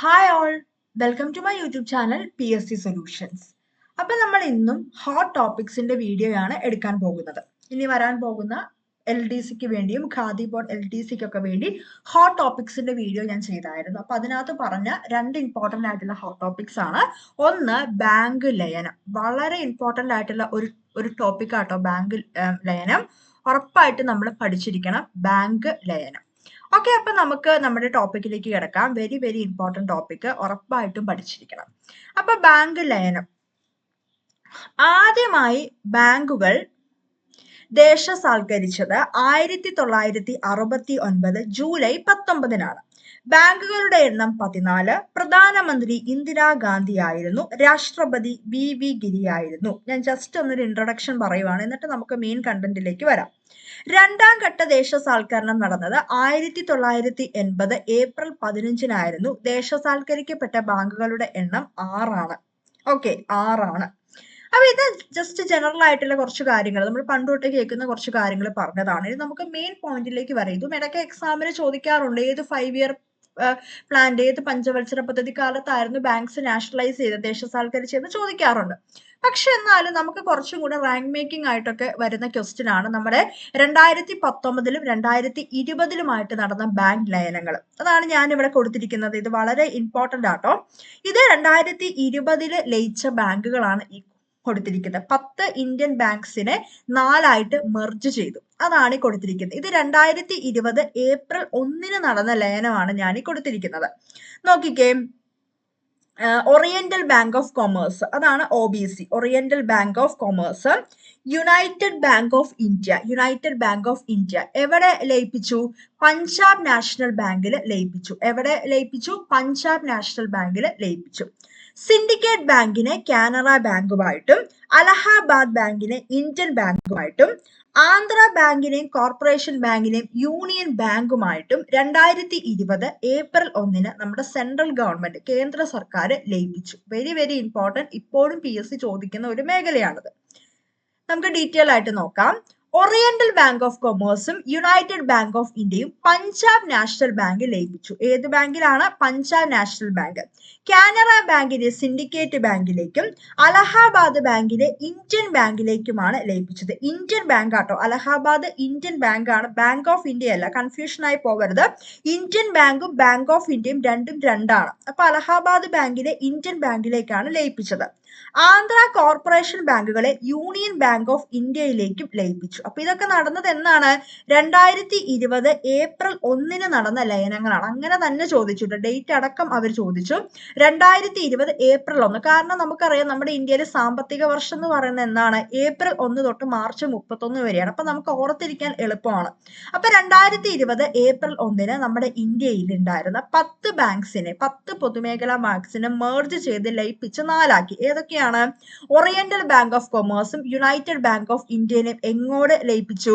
Hi all welcome to my YouTube channel P S C solutions അപ്പൊ നമ്മൾ ഇന്നും hot ടോപ്പിക്സിന്റെ വീഡിയോയാണ് എടുക്കാൻ പോകുന്നത്. ഇനി വരാൻ പോകുന്ന എൽ ഡി സിക്ക് വേണ്ടിയും ഖാദി ബോർഡ് എൽ ഡി സിക്കൊക്കെ വേണ്ടി ഹോട്ട് ടോപ്പിക്സിന്റെ വീഡിയോ ഞാൻ ചെയ്തായിരുന്നു. അപ്പൊ അതിനകത്ത് പറഞ്ഞ രണ്ട് ഇമ്പോർട്ടന്റ് ആയിട്ടുള്ള ഹോട്ട് ടോപ്പിക്സ് ആണ്. ഒന്ന് ബാങ്ക് ലയനം. വളരെ ഇമ്പോർട്ടന്റ് ആയിട്ടുള്ള ഒരു ഒരു ടോപ്പിക് ആട്ടോ ബാങ്ക് ലയനം. ഉറപ്പായിട്ട് നമ്മൾ പഠിച്ചിരിക്കണം ബാങ്ക് ലയനം. ഓക്കെ അപ്പൊ നമുക്ക് നമ്മുടെ ടോപ്പിക്കിലേക്ക് കിടക്കാം. വെരി വെരി ഇമ്പോർട്ടന്റ് ടോപ്പിക് ഉറപ്പായിട്ടും പഠിച്ചിരിക്കണം. അപ്പൊ ബാങ്ക് ലയനം. ആദ്യമായി ബാങ്കുകൾ ദേശസാൽക്കരിച്ചത് ആയിരത്തി തൊള്ളായിരത്തി അറുപത്തി ഒൻപത് ജൂലൈ പത്തൊമ്പതിനാണ്. ബാങ്കുകളുടെ എണ്ണം പതിനാല്. പ്രധാനമന്ത്രി ഇന്ദിരാഗാന്ധി ആയിരുന്നു. രാഷ്ട്രപതി വി വി ഗിരി ആയിരുന്നു. ഞാൻ ജസ്റ്റ് ഒന്നൊരു ഇൻട്രൊഡക്ഷൻ പറയുവാണ്. എന്നിട്ട് നമുക്ക് മെയിൻ കണ്ടന്റിലേക്ക് വരാം. രണ്ടാം ഘട്ട ദേശസാൽക്കരണം നടന്നത് ആയിരത്തി തൊള്ളായിരത്തി എൺപത് ഏപ്രിൽ പതിനഞ്ചിനായിരുന്നു. ദേശസാൽക്കരിക്കപ്പെട്ട ബാങ്കുകളുടെ എണ്ണം ആറാണ്. ഓക്കെ ആറാണ്. അപ്പൊ ഇത് ജസ്റ്റ് ജനറൽ ആയിട്ടുള്ള കുറച്ച് കാര്യങ്ങൾ. നമ്മൾ പണ്ട് തൊട്ടേ കേൾക്കുന്ന കുറച്ച് കാര്യങ്ങൾ പറഞ്ഞതാണ്. ഇത് നമുക്ക് മെയിൻ പോയിന്റിലേക്ക് വരാം. ഇതും ഇടയ്ക്ക് എക്സാമിന് ചോദിക്കാറുണ്ട്. ഏത് ഫൈവ് ഇയർ പ്ലാന്റെ ഏത് പഞ്ചവത്സര പദ്ധതി കാലത്തായിരുന്നു ബാങ്ക്സ് നാഷണലൈസ് ചെയ്ത് ദേശസാൽക്കരിച്ചതെന്ന് ചോദിക്കാറുണ്ട്. പക്ഷെ എന്നാലും നമുക്ക് കുറച്ചും കൂടെ റാങ്ക് മേക്കിംഗ് ആയിട്ടൊക്കെ വരുന്ന ക്വസ്റ്റ്യൻ ആണ് നമ്മുടെ രണ്ടായിരത്തി പത്തൊമ്പതിലും രണ്ടായിരത്തി ഇരുപതിലുമായിട്ട് നടന്ന ബാങ്ക് ലയനങ്ങൾ. അതാണ് ഞാൻ ഇവിടെ കൊടുത്തിരിക്കുന്നത്. ഇത് വളരെ ഇമ്പോർട്ടന്റ് ആട്ടോ. ഇത് രണ്ടായിരത്തി ഇരുപതിൽ ലയിച്ച ബാങ്കുകളാണ് ഈ കൊടുത്തിരിക്കുന്നത്. പത്ത് ഇന്ത്യൻ ബാങ്ക്സിനെ നാലായിട്ട് മെർജ് ചെയ്തു. അതാണ് കൊടുത്തിരിക്കുന്നത്. ഇത് രണ്ടായിരത്തി ഇരുപത് ഏപ്രിൽ ഒന്നിന് നടന്ന ലയനമാണ് ഞാൻ ഈ കൊടുത്തിരിക്കുന്നത്. നോക്കിക്കേ. ഒറിയന്റൽ ബാങ്ക് ഓഫ് കൊമേഴ്സ് അതാണ് O B C oriental bank of commerce united bank of India united bank of India എവിടെ ലയിപ്പിച്ചു? പഞ്ചാബ് നാഷണൽ ബാങ്കിൽ ലയിപ്പിച്ചു. എവിടെ ലയിപ്പിച്ചു? പഞ്ചാബ് നാഷണൽ ബാങ്കിൽ ലയിപ്പിച്ചു. സിൻഡിക്കേറ്റ് ബാങ്കിനെ കാനറ ബാങ്കുമായിട്ടും അലഹാബാദ് ബാങ്കിനെ ഇന്ത്യൻ ബാങ്കുമായിട്ടും ആന്ധ്ര ബാങ്കിനെയും കോർപ്പറേഷൻ ബാങ്കിനെയും യൂണിയൻ ബാങ്കുമായിട്ടും രണ്ടായിരത്തി ഇരുപത് ഏപ്രിൽ ഒന്നിന് നമ്മുടെ സെൻട്രൽ ഗവൺമെന്റ് കേന്ദ്ര സർക്കാർ ലയിപ്പിച്ചു. Very very important. ഇപ്പോഴും പി എസ് സി ചോദിക്കുന്ന ഒരു മേഖലയാണിത്. നമുക്ക് ഡീറ്റെയിൽ ആയിട്ട് നോക്കാം. ഒറിയന്റൽ ബാങ്ക് ഓഫ് കൊമേഴ്സും യുണൈറ്റഡ് ബാങ്ക് ഓഫ് ഇന്ത്യയും പഞ്ചാബ് നാഷണൽ ബാങ്ക് ലയിപ്പിച്ചു. ഏത് ബാങ്കിലാണ്? പഞ്ചാബ് നാഷണൽ ബാങ്ക് കാനറ ബാങ്കിനെ സിൻഡിക്കേറ്റ് ബാങ്കിലേക്കും അലഹാബാദ് ബാങ്കിനെ ഇന്ത്യൻ ബാങ്കിലേക്കുമാണ് ലയിപ്പിച്ചത്. ഇന്ത്യൻ ബാങ്ക് ആട്ടോ? അലഹാബാദ് ഇന്ത്യൻ ബാങ്കാണ് ബാങ്ക് ഓഫ് ഇന്ത്യ അല്ല. കൺഫ്യൂഷനായി പോകരുത്. ഇന്ത്യൻ ബാങ്കും ബാങ്ക് ഓഫ് ഇന്ത്യയും രണ്ടും രണ്ടാണ്. അപ്പൊ അലഹാബാദ് ബാങ്കിലെ ഇന്ത്യൻ ബാങ്കിലേക്കാണ് ലയിപ്പിച്ചത്. ആന്ധ്ര കോർപ്പറേഷൻ ബാങ്കുകളെ യൂണിയൻ ബാങ്ക് ഓഫ് ഇന്ത്യയിലേക്കും ലയിപ്പിച്ചു. അപ്പൊ ഇതൊക്കെ നടന്നത് എന്നാണ് രണ്ടായിരത്തി ഇരുപത് ഏപ്രിൽ ഒന്നിന് നടന്ന ലയനങ്ങളാണ്. അങ്ങനെ തന്നെ ചോദിച്ചിട്ടുണ്ട്. ഡേറ്റ് അടക്കം അവർ ചോദിച്ചു. രണ്ടായിരത്തി ഇരുപത് ഏപ്രിൽ ഒന്ന്. കാരണം നമുക്കറിയാം നമ്മുടെ ഇന്ത്യയിലെ സാമ്പത്തിക വർഷം എന്ന് പറയുന്നത് എന്താണ്? ഏപ്രിൽ ഒന്ന് തൊട്ട് മാർച്ച് മുപ്പത്തൊന്ന് വരെയാണ്. അപ്പൊ നമുക്ക് ഓർത്തിരിക്കാൻ എളുപ്പമാണ്. അപ്പൊ രണ്ടായിരത്തി ഇരുപത് ഏപ്രിൽ ഒന്നിന് നമ്മുടെ ഇന്ത്യയിൽ ഉണ്ടായിരുന്ന പത്ത് ബാങ്ക്സിനെ പത്ത് പൊതുമേഖലാ ബാങ്ക്സിനെ മേർജ് ചെയ്ത് ലയിപ്പിച്ച് നാലാക്കി. ഏതൊക്കെയാണ് ഓറിയന്റൽ ബാങ്ക് ഓഫ് കൊമേഴ്സും യുണൈറ്റഡ് ബാങ്ക് ഓഫ് ഇന്ത്യനെയും എങ്ങോട് ലയിപ്പിച്ചു?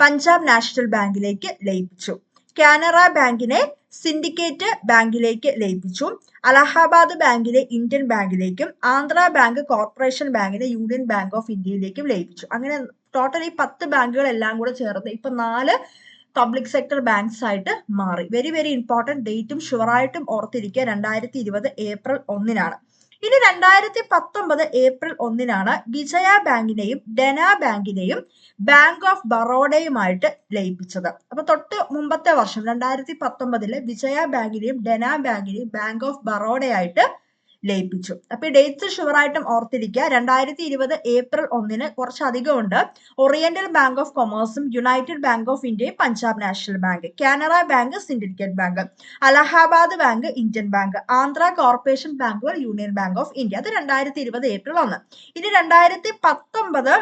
പഞ്ചാബ് നാഷണൽ ബാങ്കിലേക്ക് ലയിപ്പിച്ചു. കാനറ ബാങ്കിനെ സിൻഡിക്കേറ്റ് ബാങ്കിലേക്ക് ലയിപ്പിച്ചു. അലഹാബാദ് ബാങ്കിലെ ഇന്ത്യൻ ബാങ്കിലേക്കും ആന്ധ്ര ബാങ്ക് കോർപ്പറേഷൻ ബാങ്കിനെ യൂണിയൻ ബാങ്ക് ഓഫ് ഇന്ത്യയിലേക്കും ലയിപ്പിച്ചു. അങ്ങനെ ടോട്ടൽ ഈ പത്ത് ബാങ്കുകൾ എല്ലാം കൂടെ ചേർന്ന് ഇപ്പൊ നാല് പബ്ലിക് സെക്ടർ ബാങ്ക്സ് ആയിട്ട് മാറി. വെരി വെരി ഇമ്പോർട്ടന്റ് ഡേറ്റും ഷുവറായിട്ടും ഓർത്തിരിക്കുക. രണ്ടായിരത്തി ഇരുപത് ഏപ്രിൽ ഒന്നിനാണ്. ഇനി രണ്ടായിരത്തി പത്തൊമ്പത് ഏപ്രിൽ ഒന്നിനാണ് വിജയ ബാങ്കിനെയും ഡെന ബാങ്കിനെയും ബാങ്ക് ഓഫ് ബറോഡയുമായിട്ട് ലയിപ്പിച്ചത്. അപ്പൊ തൊട്ട് മുമ്പത്തെ വർഷം രണ്ടായിരത്തി പത്തൊമ്പതിൽ വിജയ ബാങ്കിനെയും ഡെന ബാങ്കിനെയും ബാങ്ക് ഓഫ് ബറോഡയായിട്ട് ലയിപ്പിച്ചു. അപ്പൊ ഈ ഡേറ്റ്സ് ഷുവറായിട്ടും ഓർത്തിരിക്കുക. രണ്ടായിരത്തി ഇരുപത് ഏപ്രിൽ ഒന്നിന് കുറച്ചധികം ഉണ്ട്. ഓറിയന്റൽ ബാങ്ക് ഓഫ് കൊമേഴ്സും യുണൈറ്റഡ് ബാങ്ക് ഓഫ് ഇന്ത്യയും Punjab national bank Canara bank syndicate bank Allahabad bank Indian bank Andhra corporation ബാങ്കുകൾ യൂണിയൻ ബാങ്ക് ഓഫ് ഇന്ത്യ അത് രണ്ടായിരത്തി ഇരുപത് ഏപ്രിൽ ഒന്ന്. ഇനി രണ്ടായിരത്തി പത്തൊമ്പത്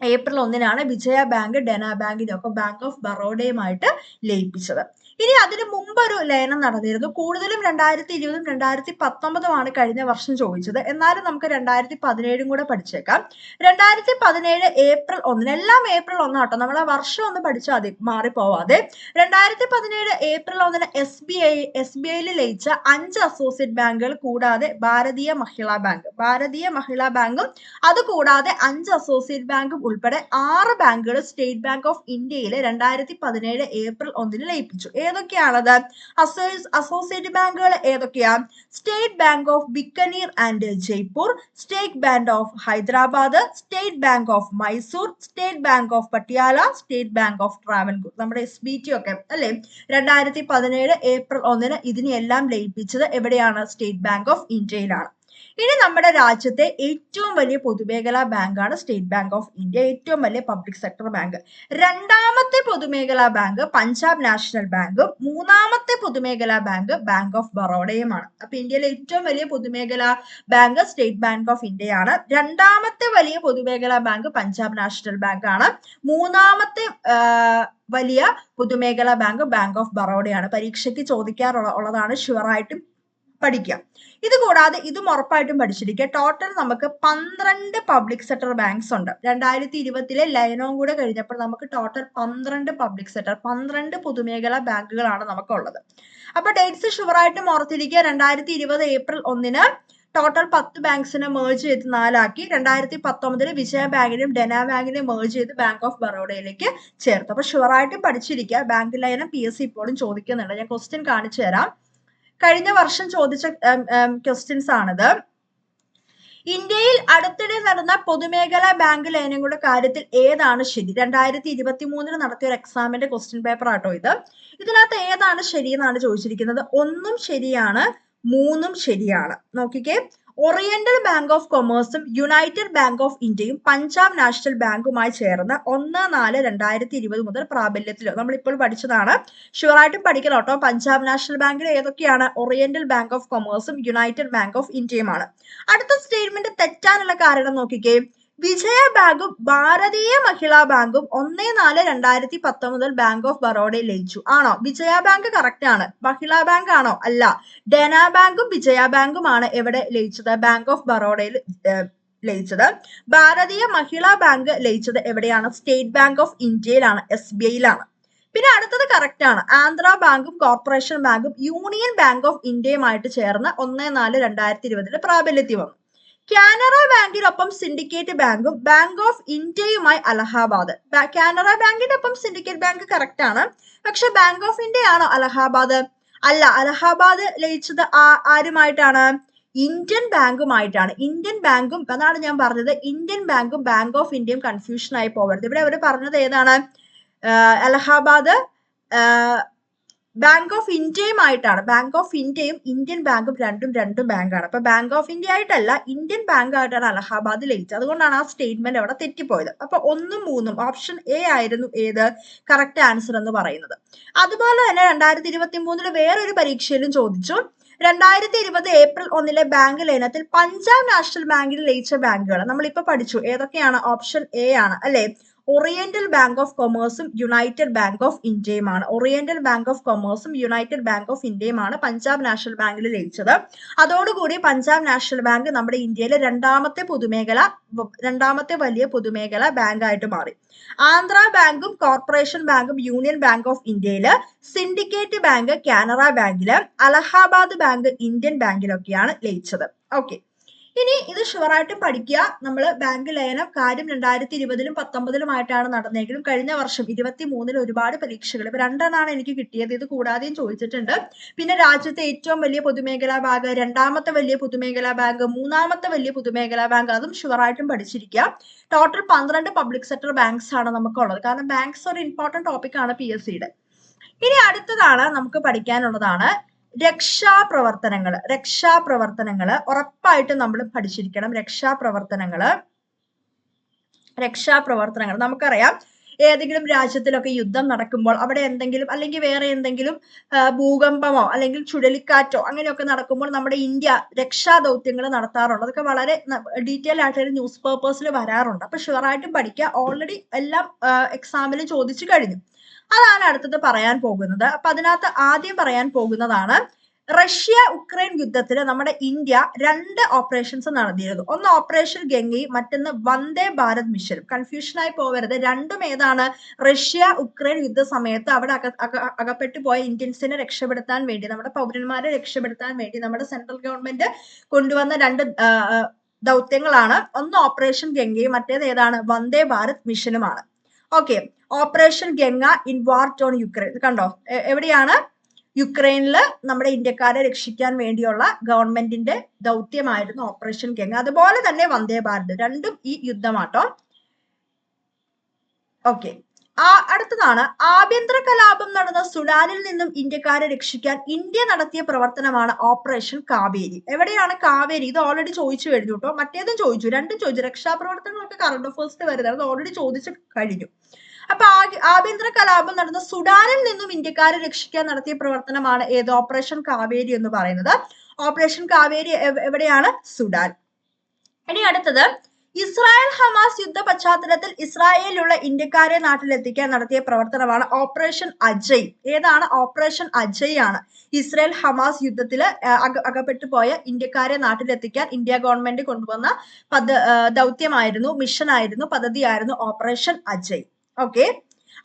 ഏപ്രിൽ ഒന്നിനാണ് വിജയ ബാങ്ക് ഡെന ബാങ്കിനൊക്കെ ബാങ്ക് ഓഫ് ബറോഡയുമായിട്ട് ലയിപ്പിച്ചത്. ഇനി അതിനു മുമ്പ് ഒരു ലയനം നടന്നിരുന്നു. കൂടുതലും രണ്ടായിരത്തി ഇരുപതും രണ്ടായിരത്തി പത്തൊമ്പതുമാണ് കഴിഞ്ഞ വർഷം ചോദിച്ചത്. എന്നാലും നമുക്ക് രണ്ടായിരത്തി പതിനേഴും കൂടെ പഠിച്ചേക്കാം. രണ്ടായിരത്തി പതിനേഴ് ഏപ്രിൽ ഒന്നിന് എല്ലാം ഏപ്രിൽ ഒന്നാട്ടോ. നമ്മൾ ആ വർഷം ഒന്ന് പഠിച്ചാൽ മതി മാറിപ്പോവാതെ. രണ്ടായിരത്തി പതിനേഴ് ഏപ്രിൽ ഒന്നിന് S B I S B ഐയിൽ ലയിച്ച അഞ്ച് അസോസിയേറ്റ് ബാങ്കുകൾ കൂടാതെ ഭാരതീയ മഹിളാ ബാങ്ക്. ഭാരതീയ മഹിളാ ബാങ്കും അതുകൂടാതെ അഞ്ച് അസോസിയേറ്റ് ബാങ്കും ഉൾപ്പെടെ ആറ് ബാങ്കുകൾ സ്റ്റേറ്റ് ബാങ്ക് ഓഫ് ഇന്ത്യയിലെ രണ്ടായിരത്തി പതിനേഴ് ഏപ്രിൽ ഒന്നിന് ലയിപ്പിച്ചു. ഏതൊക്കെയാണത് അസോസിയേറ്റ് ബാങ്കുകൾ ഏതൊക്കെയാ? State bank of Bikaner and Jaipur state bank of Hyderabad state bank of Mysore state bank of Patiala state bank of Travancore. നമ്മുടെ എസ് ബി ടി ഒക്കെ അല്ലെ? രണ്ടായിരത്തി പതിനേഴ് ഏപ്രിൽ ഒന്നിന് ഇതിനെയെല്ലാം ലയിപ്പിച്ചത് എവിടെയാണ്? സ്റ്റേറ്റ് ബാങ്ക് ഓഫ് ഇന്ത്യയിലാണ്. ഇനി നമ്മുടെ രാജ്യത്തെ ഏറ്റവും വലിയ പൊതുമേഖലാ ബാങ്കാണ് സ്റ്റേറ്റ് ബാങ്ക് ഓഫ് ഇന്ത്യ ഏറ്റവും വലിയ പബ്ലിക് സെക്ടർ ബാങ്ക് രണ്ടാമത്തെ പൊതുമേഖലാ ബാങ്ക് പഞ്ചാബ് നാഷണൽ ബാങ്കും മൂന്നാമത്തെ പൊതുമേഖലാ ബാങ്ക് ബാങ്ക് ഓഫ് ബറോഡയുമാണ് അപ്പൊ ഇന്ത്യയിലെ ഏറ്റവും വലിയ പൊതുമേഖലാ ബാങ്ക് സ്റ്റേറ്റ് ബാങ്ക് ഓഫ് ഇന്ത്യയാണ് രണ്ടാമത്തെ വലിയ പൊതുമേഖലാ ബാങ്ക് പഞ്ചാബ് നാഷണൽ ബാങ്ക് ആണ്. മൂന്നാമത്തെ വലിയ പൊതുമേഖലാ ബാങ്ക് ബാങ്ക് ഓഫ് ബറോഡയാണ് പരീക്ഷയ്ക്ക് ചോദിക്കാറുള്ള ഉള്ളതാണ്. ഷുവറായിട്ടും പഠിക്കുക ഇത് കൂടാതെ ഇതും ഉറപ്പായിട്ടും പഠിച്ചിരിക്കുക. ടോട്ടൽ നമുക്ക് പന്ത്രണ്ട് പബ്ലിക് സെക്ടർ ബാങ്ക്സ് ഉണ്ട്. രണ്ടായിരത്തി ഇരുപത്തിലെ ലയനവും കൂടെ കഴിഞ്ഞപ്പോൾ നമുക്ക് ടോട്ടൽ പന്ത്രണ്ട് പബ്ലിക് സെക്ടർ പന്ത്രണ്ട് പൊതുമേഖലാ ബാങ്കുകളാണ് നമുക്കുള്ളത്. അപ്പൊ ഡേറ്റ്സ് ഷുവറായിട്ടും ഓർത്തിരിക്കുക. രണ്ടായിരത്തി ഇരുപത് ഏപ്രിൽ ഒന്നിന് ടോട്ടൽ പത്ത് ബാങ്ക്സിനെ മേർജ് ചെയ്ത് നാലാക്കി. രണ്ടായിരത്തി പത്തൊമ്പതിൽ വിജയ ബാങ്കിനെയും ഡെന ബാങ്കിനെയും മേർജ് ചെയ്ത് ബാങ്ക് ഓഫ് ബറോഡയിലേക്ക് ചേർത്തു. അപ്പൊ ഷുവറായിട്ടും പഠിച്ചിരിക്കുക. ബാങ്ക് ലയനം പി എസ് സി ഇപ്പോഴും ചോദിക്കുന്നുണ്ട്. ഞാൻ ക്വസ്റ്റ്യൻ കാണിച്ചു തരാം. കഴിഞ്ഞ വർഷം ചോദിച്ച ക്വസ്റ്റ്യൻസ് ആണിത്. ഇന്ത്യയിൽ അടുത്തിടെ നടന്ന പൊതുമേഖലാ ബാങ്ക് ലയനങ്ങളുടെ കാര്യത്തിൽ ഏതാണ് ശരി? രണ്ടായിരത്തി ഇരുപത്തി മൂന്നിന് നടത്തിയ ഒരു എക്സാമിന്റെ ക്വസ്റ്റ്യൻ പേപ്പർ ആട്ടോ ഇത്. ഇതിനകത്ത് ഏതാണ് ശരി എന്നാണ് ചോദിച്ചിരിക്കുന്നത്. ഒന്നും ശരിയാണ് മൂന്നും ശരിയാണ്. നോക്കിക്കേ. ഓറിയന്റൽ ബാങ്ക് ഓഫ് കൊമേഴ്സും യുണൈറ്റഡ് ബാങ്ക് ഓഫ് ഇന്ത്യയും പഞ്ചാബ് നാഷണൽ ബാങ്കുമായി ചേർന്ന് ഒന്ന് നാല് രണ്ടായിരത്തി ഇരുപത് മുതൽ പ്രാബല്യത്തിൽ നമ്മളിപ്പോൾ പഠിച്ചതാണ്. ഷുവറായിട്ടും പഠിക്കണം കേട്ടോ. പഞ്ചാബ് നാഷണൽ ബാങ്കിൽ ഏതൊക്കെയാണ് ഓറിയന്റൽ ബാങ്ക് ഓഫ് കൊമേഴ്സും യുണൈറ്റഡ് ബാങ്ക് ഓഫ് ഇന്ത്യയുമാണ് അടുത്ത സ്റ്റേറ്റ്മെന്റ് തെറ്റാനുള്ള കാരണം നോക്കിക്കേ. വിജയ ബാങ്കും ഭാരതീയ മഹിളാ ബാങ്കും ഒന്നേ നാല് രണ്ടായിരത്തി പത്തൊമ്പതിൽ ബാങ്ക് ഓഫ് ബറോഡയിൽ ലയിച്ചു. ആണോ? വിജയ ബാങ്ക് കറക്റ്റ് ആണ്. മഹിളാ ബാങ്ക് ആണോ? അല്ല. ഡെന ബാങ്കും വിജയ ബാങ്കുമാണ് എവിടെ ലയിച്ചത്? Bank of ബറോഡയിൽ ലയിച്ചത്. Bharatiya Mahila bank ലയിച്ചത് എവിടെയാണ്? സ്റ്റേറ്റ് ബാങ്ക് ഓഫ് ഇന്ത്യയിലാണ് എസ് ബി ഐയിലാണ് പിന്നെ അടുത്തത് കറക്റ്റ് ആണ്. ആന്ധ്ര ബാങ്കും കോർപ്പറേഷൻ ബാങ്കും യൂണിയൻ ബാങ്ക് ഓഫ് ഇന്ത്യയുമായിട്ട് ചേർന്ന് ഒന്ന് നാല് രണ്ടായിരത്തി ഇരുപതിൽ പ്രാബല്യത്തിൽ വന്നു കാനറ ബാങ്കിനൊപ്പം സിൻഡിക്കേറ്റ് ബാങ്കും ബാങ്ക് ഓഫ് ഇന്ത്യയുമായി അലഹാബാദ്. കാനറ ബാങ്കിനൊപ്പം സിൻഡിക്കേറ്റ് ബാങ്ക് കറക്റ്റ് ആണ്. പക്ഷെ ബാങ്ക് ഓഫ് ഇന്ത്യ ആണോ അലഹാബാദ്? അല്ല അലഹാബാദ് ലയിച്ചത് ആരുമായിട്ടാണ്? ഇന്ത്യൻ ബാങ്കുമായിട്ടാണ്. ഇന്ത്യൻ ബാങ്കും അതാണ് ഞാൻ പറഞ്ഞത് ഇന്ത്യൻ ബാങ്കും ബാങ്ക് ഓഫ് ഇന്ത്യയും കൺഫ്യൂഷൻ ആയി പോകരുത്. ഇവിടെ അവർ പറഞ്ഞത് ഏതാണ്? അലഹാബാദ് ബാങ്ക് ഓഫ് ഇന്ത്യയും ആയിട്ടാണ് ബാങ്ക് ഓഫ് ഇന്ത്യയും ഇന്ത്യൻ ബാങ്കും രണ്ടും രണ്ടും ബാങ്കാണ് അപ്പൊ ബാങ്ക് ഓഫ് ഇന്ത്യ ആയിട്ടല്ല ഇന്ത്യൻ ബാങ്ക് ആയിട്ടാണ് അലഹാബാദിൽ ലയിച്ചത് അതുകൊണ്ടാണ് ആ സ്റ്റേറ്റ്മെന്റ് അവിടെ തെറ്റിപ്പോയത്. അപ്പൊ ഒന്നും മൂന്നും ഓപ്ഷൻ എ ആയിരുന്നു ഏത്? കറക്റ്റ് ആൻസർ എന്ന് പറയുന്നത്. അതുപോലെ തന്നെ രണ്ടായിരത്തി ഇരുപത്തി മൂന്നിൽ വേറൊരു പരീക്ഷയിലും ചോദിച്ചു. രണ്ടായിരത്തി ഇരുപത് ഏപ്രിൽ ഒന്നിലെ ബാങ്ക് ലയനത്തിൽ പഞ്ചാബ് നാഷണൽ ബാങ്കിൽ ലയിച്ച ബാങ്കുകൾ നമ്മളിപ്പോ പഠിച്ചു. ഏതൊക്കെയാണ്? ഓപ്ഷൻ എ ആണ്. അല്ലെ? ഓറിയന്റൽ ബാങ്ക് ഓഫ് കൊമേഴ്സും യുണൈറ്റഡ് ബാങ്ക് ഓഫ് ഇന്ത്യയുമാണ് ഓറിയന്റൽ ബാങ്ക് ഓഫ് കൊമേഴ്സും യുണൈറ്റഡ് ബാങ്ക് ഓഫ് ഇന്ത്യയുമാണ് പഞ്ചാബ് നാഷണൽ ബാങ്കിൽ ലയിച്ചത്. അതോടുകൂടി പഞ്ചാബ് നാഷണൽ ബാങ്ക് നമ്മുടെ ഇന്ത്യയിലെ രണ്ടാമത്തെ പൊതുമേഖല രണ്ടാമത്തെ വലിയ പൊതുമേഖല ബാങ്ക് ആയിട്ട് മാറി. ആന്ധ്ര ബാങ്കും കോർപ്പറേഷൻ ബാങ്കും യൂണിയൻ ബാങ്ക് ഓഫ് ഇന്ത്യയിൽ സിൻഡിക്കേറ്റ് ബാങ്ക് കാനറ ബാങ്കിൽ അലഹാബാദ് ബാങ്ക് ഇന്ത്യൻ ബാങ്കിലൊക്കെയാണ് ലയിച്ചത്. ഓക്കെ ഇനി ഇത് ഷുവറായിട്ടും പഠിക്കുക. നമ്മൾ ബാങ്ക് ലയനം കാര്യം രണ്ടായിരത്തി ഇരുപതിലും പത്തൊമ്പതിലുമായിട്ടാണ് നടന്നെങ്കിലും കഴിഞ്ഞ വർഷം ഇരുപത്തി മൂന്നിൽ ഒരുപാട് പരീക്ഷകൾ. ഇപ്പൊ രണ്ടെണ്ണമാണ് എനിക്ക് കിട്ടിയത്. ഇത് കൂടാതെയും ചോദിച്ചിട്ടുണ്ട്. പിന്നെ രാജ്യത്തെ ഏറ്റവും വലിയ പൊതുമേഖലാ ബാങ്ക് രണ്ടാമത്തെ വലിയ പൊതുമേഖലാ ബാങ്ക് മൂന്നാമത്തെ വലിയ പൊതുമേഖലാ ബാങ്ക്. അതും ഷുവറായിട്ടും പഠിച്ചിരിക്കുക. ടോട്ടൽ പന്ത്രണ്ട് പബ്ലിക് സെക്ടർ ബാങ്ക്സ് ആണ് നമുക്കുള്ളത്. കാരണം ബാങ്ക്സ് ഒരു ഇമ്പോർട്ടന്റ് ടോപ്പിക് ആണ് പി എസ് സിയുടെ ഇനി അടുത്തതാണ് നമുക്ക് പഠിക്കാനുള്ളതാണ്. രക്ഷാപ്രവർത്തനങ്ങൾ രക്ഷാപ്രവർത്തനങ്ങൾ ഉറപ്പായിട്ടും നമ്മൾ പഠിച്ചിരിക്കണം. രക്ഷാപ്രവർത്തനങ്ങൾ രക്ഷാപ്രവർത്തനങ്ങൾ നമുക്കറിയാം ഏതെങ്കിലും രാജ്യത്തിലൊക്കെ യുദ്ധം നടക്കുമ്പോൾ അവിടെ എന്തെങ്കിലും അല്ലെങ്കിൽ വേറെ എന്തെങ്കിലും ഭൂകമ്പമോ അല്ലെങ്കിൽ ചുഴലിക്കാറ്റോ അങ്ങനെയൊക്കെ നടക്കുമ്പോൾ നമ്മുടെ ഇന്ത്യ രക്ഷാ ദൗത്യങ്ങൾ നടത്താറുണ്ട്. അതൊക്കെ വളരെ ഡീറ്റെയിൽ ആയിട്ടൊരു ന്യൂസ് പേപ്പേഴ്സിൽ വരാറുണ്ട്. അപ്പൊ ഷുവറായിട്ടും പഠിക്കുക ഓൾറെഡി എല്ലാം എക്സാമിൽ ചോദിച്ചു കഴിഞ്ഞു. അതാണ് അടുത്തത് പറയാൻ പോകുന്നത്. അപ്പൊ അതിനകത്ത് ആദ്യം പറയാൻ പോകുന്നതാണ് റഷ്യ ഉക്രൈൻ യുദ്ധത്തിൽ നമ്മുടെ ഇന്ത്യ രണ്ട് ഓപ്പറേഷൻസ് നടത്തിയിരുന്നു. ഒന്ന് ഓപ്പറേഷൻ ഗംഗയും മറ്റൊന്ന് വന്ദേ ഭാരത് മിഷനും കൺഫ്യൂഷനായി പോകരുത് രണ്ടും ഏതാണ്? റഷ്യ ഉക്രൈൻ യുദ്ധ സമയത്ത് അവിടെ അക അകപ്പെട്ടു പോയ ഇന്ത്യൻസിനെ രക്ഷപ്പെടുത്താൻ വേണ്ടി നമ്മുടെ പൗരന്മാരെ രക്ഷപ്പെടുത്താൻ വേണ്ടി നമ്മുടെ സെൻട്രൽ ഗവൺമെന്റ് കൊണ്ടുവന്ന രണ്ട് ദൗത്യങ്ങളാണ്. ഒന്ന് ഓപ്പറേഷൻ ഗംഗയും മറ്റേത് ഏതാണ്? Vande Bharat മിഷനുമാണ് okay operation Ganga in war torn Ukraine കണ്ടോ? എവിടെയാണ്? യുക്രൈനിൽ നമ്മുടെ ഇന്ത്യക്കാരെ രക്ഷിക്കാൻ വേണ്ടിയുള്ള ഗവൺമെന്റിന്റെ ദൗത്യമായിരുന്നു ഓപ്പറേഷൻ ഗംഗ അതുപോലെ തന്നെ വന്ദേ ഭാരത്. രണ്ടും ഈ യുദ്ധമാട്ടോ. ഓക്കെ ആ അടുത്തതാണ്. ആഭ്യന്തര കലാപം നടന്ന സുഡാനിൽ നിന്നും ഇന്ത്യക്കാരെ രക്ഷിക്കാൻ ഇന്ത്യ നടത്തിയ പ്രവർത്തനമാണ് ഓപ്പറേഷൻ കാവേരി. എവിടെയാണ് കാവേരി? ഇത് ഓൾറെഡി ചോദിച്ചു കഴിഞ്ഞു കേട്ടോ മറ്റേതും ചോദിച്ചു. രണ്ടും ചോദിച്ചു. രക്ഷാപ്രവർത്തനങ്ങളൊക്കെ കറണ്ട് അഫേഴ്സിൽ വരുന്നത് അത് ഓൾറെഡി ചോദിച്ചു കഴിഞ്ഞു. അപ്പൊ ആഭ്യന്തര കലാപം നടന്ന സുഡാനിൽ നിന്നും ഇന്ത്യക്കാരെ രക്ഷിക്കാൻ നടത്തിയ പ്രവർത്തനമാണ് ഏത്? ഓപ്പറേഷൻ കാവേരി എന്ന് പറയുന്നത്. ഓപ്പറേഷൻ കാവേരി എവിടെയാണ്? സുഡാൻ. ഇനി അടുത്തത്. ഇസ്രായേൽ ഹമാസ് യുദ്ധ പശ്ചാത്തലത്തിൽ ഇസ്രായേലിലുള്ള ഇന്ത്യക്കാരെ നാട്ടിലെത്തിക്കാൻ നടത്തിയ പ്രവർത്തനമാണ് ഓപ്പറേഷൻ അജയ്. ഏതാണ് ഓപ്പറേഷൻ അജയ് ആണ്? ഇസ്രായേൽ ഹമാസ് യുദ്ധത്തിൽ അകപ്പെട്ടു പോയ ഇന്ത്യക്കാരെ നാട്ടിലെത്തിക്കാൻ ഇന്ത്യ ഗവൺമെന്റ് കൊണ്ടുവന്ന പദ് ദൗത്യമായിരുന്നു മിഷനായിരുന്നു പദ്ധതിയായിരുന്നു ഓപ്പറേഷൻ അജയ്. ഓക്കെ.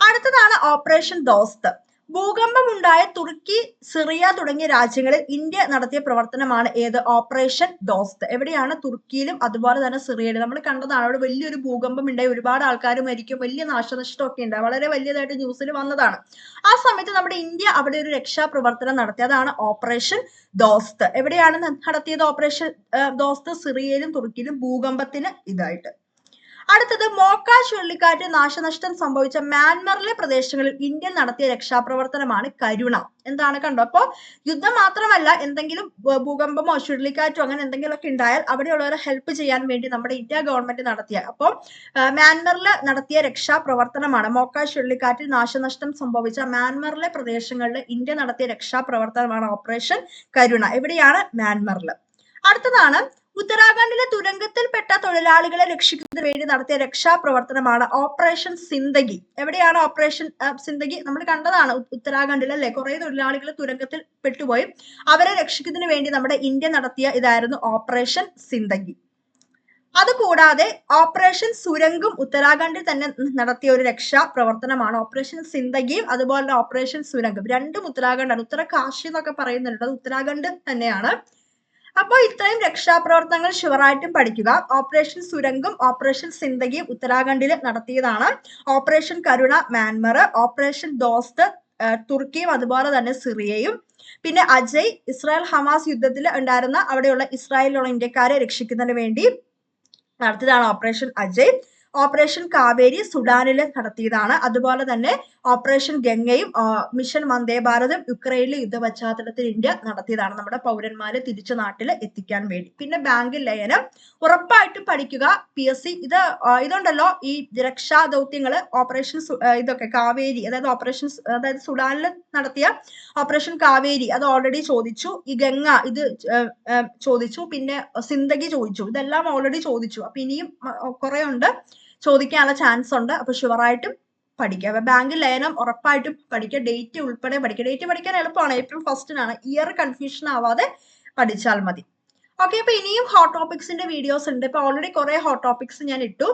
അടുത്തതാണ് ഓപ്പറേഷൻ ദോസ്ത്. ഭൂകമ്പമുണ്ടായ തുർക്കി സിറിയ തുടങ്ങിയ രാജ്യങ്ങളിൽ ഇന്ത്യ നടത്തിയ പ്രവർത്തനമാണ് ഏത്? ഓപ്പറേഷൻ ദോസ്ത്. എവിടെയാണ് തുർക്കിയിലും അതുപോലെ തന്നെ സിറിയയിലും? നമ്മൾ കണ്ടതാണ് അവിടെ വലിയൊരു ഭൂകമ്പം ഉണ്ടായി ഒരുപാട് ആൾക്കാർ മരിക്കും. വലിയ നാശനഷ്ടം ഉണ്ട്. വളരെ വലിയതായിട്ട് ന്യൂസിൽ വന്നതാണ്. ആ സമയത്ത് നമ്മുടെ ഇന്ത്യ അവിടെ ഒരു രക്ഷാപ്രവർത്തനം നടത്തി. അതാണ് ഓപ്പറേഷൻ ദോസ്ത്. എവിടെയാണ് നടത്തിയത് ഓപ്പറേഷൻ ദോസ്ത്? സിറിയയിലും തുർക്കിയിലും ഭൂകമ്പത്തിന് ഇതായിട്ട്. അടുത്തത് മോക്ക ചുഴലിക്കാറ്റ് നാശനഷ്ടം സംഭവിച്ച മ്യാൻമറിലെ പ്രദേശങ്ങളിൽ ഇന്ത്യ നടത്തിയ രക്ഷാപ്രവർത്തനമാണ് കരുണ. എന്താണ് കണ്ടോ? അപ്പോ യുദ്ധം മാത്രമല്ല എന്തെങ്കിലും ഭൂകമ്പമോ ചുഴലിക്കാറ്റോ അങ്ങനെ എന്തെങ്കിലുമൊക്കെ ഉണ്ടായാൽ അവിടെയുള്ളവരെ ഹെൽപ്പ് ചെയ്യാൻ വേണ്ടി നമ്മുടെ ഇന്ത്യ ഗവൺമെന്റ് നടത്തിയ അപ്പോൾ മ്യാൻമറിൽ നടത്തിയ രക്ഷാപ്രവർത്തനമാണ് മോക്ക ചുഴലിക്കാറ്റിൽ നാശനഷ്ടം സംഭവിച്ച മ്യാൻമറിലെ പ്രദേശങ്ങളിൽ ഇന്ത്യ നടത്തിയ രക്ഷാപ്രവർത്തനമാണ് ഓപ്പറേഷൻ കരുണ. എവിടെയാണ്? മ്യാൻമറിൽ അടുത്തതാണ് ഉത്തരാഖണ്ഡിലെ തുരങ്കത്തിൽപ്പെട്ട തൊഴിലാളികളെ രക്ഷിക്കുന്നതിന് വേണ്ടി നടത്തിയ രക്ഷാപ്രവർത്തനമാണ് ഓപ്പറേഷൻ സിന്ദഗി. എവിടെയാണ് ഓപ്പറേഷൻ സിന്ദഗി? നമ്മൾ കണ്ടതാണ് ഉത്തരാഖണ്ഡിൽ അല്ലെ കുറെ തൊഴിലാളികൾ തുരങ്കത്തിൽ പെട്ടുപോയി അവരെ രക്ഷിക്കുന്നതിന് വേണ്ടി നമ്മുടെ ഇന്ത്യ നടത്തിയ ഇതായിരുന്നു ഓപ്പറേഷൻ സിന്ദഗി. അതുകൂടാതെ ഓപ്പറേഷൻ സുരംഗും ഉത്തരാഖണ്ഡിൽ തന്നെ നടത്തിയ ഒരു രക്ഷാ പ്രവർത്തനമാണ് ഓപ്പറേഷൻ സിന്ദഗിയും അതുപോലെ ഓപ്പറേഷൻ സുരംഗും രണ്ടും ഉത്തരാഖണ്ഡാണ്. ഉത്തരകാശി എന്നൊക്കെ പറയുന്നുണ്ട്. അത് ഉത്തരാഖണ്ഡ് തന്നെയാണ്. അപ്പോൾ ഇത്രയും രക്ഷാപ്രവർത്തനങ്ങൾ ഷുവറായിട്ടും പഠിക്കുക. ഓപ്പറേഷൻ സുരംഗും ഓപ്പറേഷൻ സിന്ദഗിയും ഉത്തരാഖണ്ഡിൽ നടത്തിയതാണ്. Operation Karuna Myanmar operation Dost തുർക്കിയും അതുപോലെ തന്നെ സിറിയയും. പിന്നെ അജയ് ഇസ്രായേൽ ഹമാസ് യുദ്ധത്തിൽ ഉണ്ടായിരുന്ന അവിടെയുള്ള ഇസ്രായേലിലുള്ള ഇന്ത്യക്കാരെ രക്ഷിക്കുന്നതിന് വേണ്ടി നടത്തിയതാണ് ഓപ്പറേഷൻ അജയ്. ഓപ്പറേഷൻ കാവേരി സുഡാനിൽ നടത്തിയതാണ്. അതുപോലെ തന്നെ ഓപ്പറേഷൻ ഗംഗയും മിഷൻ വന്ദേ ഭാരതും യുക്രൈനിലെ യുദ്ധ പശ്ചാത്തലത്തിൽ ഇന്ത്യ നടത്തിയതാണ്. നമ്മുടെ പൗരന്മാരെ തിരിച്ചു നാട്ടിൽ എത്തിക്കാൻ വേണ്ടി. പിന്നെ ബാങ്ക് ലയനം. ഉറപ്പായിട്ടും പഠിക്കുക. P S C. ഇത് ഇതുണ്ടല്ലോ ഈ രക്ഷാ ദൗത്യങ്ങൾ ഓപ്പറേഷൻ ഇതൊക്കെ കാവേരി അതായത് ഓപ്പറേഷൻ അതായത് സുഡാനിൽ നടത്തിയ ഓപ്പറേഷൻ കാവേരി അത് ഓൾറെഡി ചോദിച്ചു. ഈ ഗംഗ ഇത് ചോദിച്ചു. പിന്നെ സിന്ദഗി ചോദിച്ചു. ഇതെല്ലാം ഓൾറെഡി ചോദിച്ചു. അപ്പൊ ഇനിയും കുറെ ഉണ്ട് ചോദിക്കാനുള്ള ചാൻസ് ഉണ്ട്. അപ്പൊ ഷുവറായിട്ടും പഠിക്കുക അപ്പൊ ബാങ്ക് ലയനം ഉറപ്പായിട്ടും പഠിക്കുക ഡേറ്റ് ഉൾപ്പെടെ പഠിക്കുക ഡേറ്റ് പഠിക്കാൻ എളുപ്പമാണ്. ഏപ്രിൽ ഫസ്റ്റിനാണ് ഇയർ കൺഫ്യൂഷൻ ആവാതെ പഠിച്ചാൽ മതി. ഓക്കെ അപ്പൊ ഇനിയും ഹോട്ട് ടോപ്പിക്സിന്റെ വീഡിയോസ് ഉണ്ട്. ഇപ്പൊ ഓൾറെഡി കുറെ ഹോട്ട് ടോപ്പിക്സ് ഞാൻ ഇട്ടു.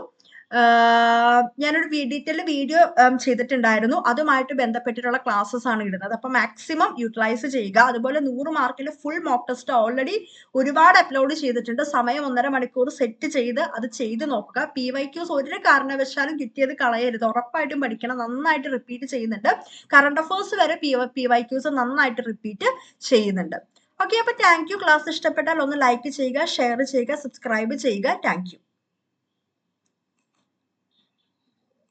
ഞാനൊരു ഡീറ്റെയിൽ വീഡിയോ ചെയ്തിട്ടുണ്ടായിരുന്നു. അതുമായിട്ട് ബന്ധപ്പെട്ടിട്ടുള്ള ക്ലാസ്സസ് ആണ് ഇടുന്നത്. അപ്പൊ മാക്സിമം യൂട്ടിലൈസ് ചെയ്യുക. അതുപോലെ നൂറ് മാർക്കിൽ ഫുൾ മോക്ക് ടെസ്റ്റ് ഓൾറെഡി ഒരുപാട് അപ്ലോഡ് ചെയ്തിട്ടുണ്ട്. സമയം ഒന്നര മണിക്കൂർ സെറ്റ് ചെയ്ത് അത് ചെയ്ത് നോക്കുക. പി വൈ ക്യൂസ് ഒരു കാരണവശാലും കിട്ടിയത് കളയരുത്. ഉറപ്പായിട്ടും പഠിക്കണം. നന്നായിട്ട് റിപ്പീറ്റ് ചെയ്യുന്നുണ്ട്. കറണ്ട് അഫേഴ്സ് വരെ പി പി വൈ ക്യൂസ് നന്നായിട്ട് റിപ്പീറ്റ് ചെയ്യുന്നുണ്ട്. ഓക്കെ അപ്പൊ താങ്ക് യു ക്ലാസ് ഇഷ്ടപ്പെട്ടാൽ ഒന്ന് ലൈക്ക് ചെയ്യുക ഷെയർ ചെയ്യുക സബ്സ്ക്രൈബ് ചെയ്യുക. Thank you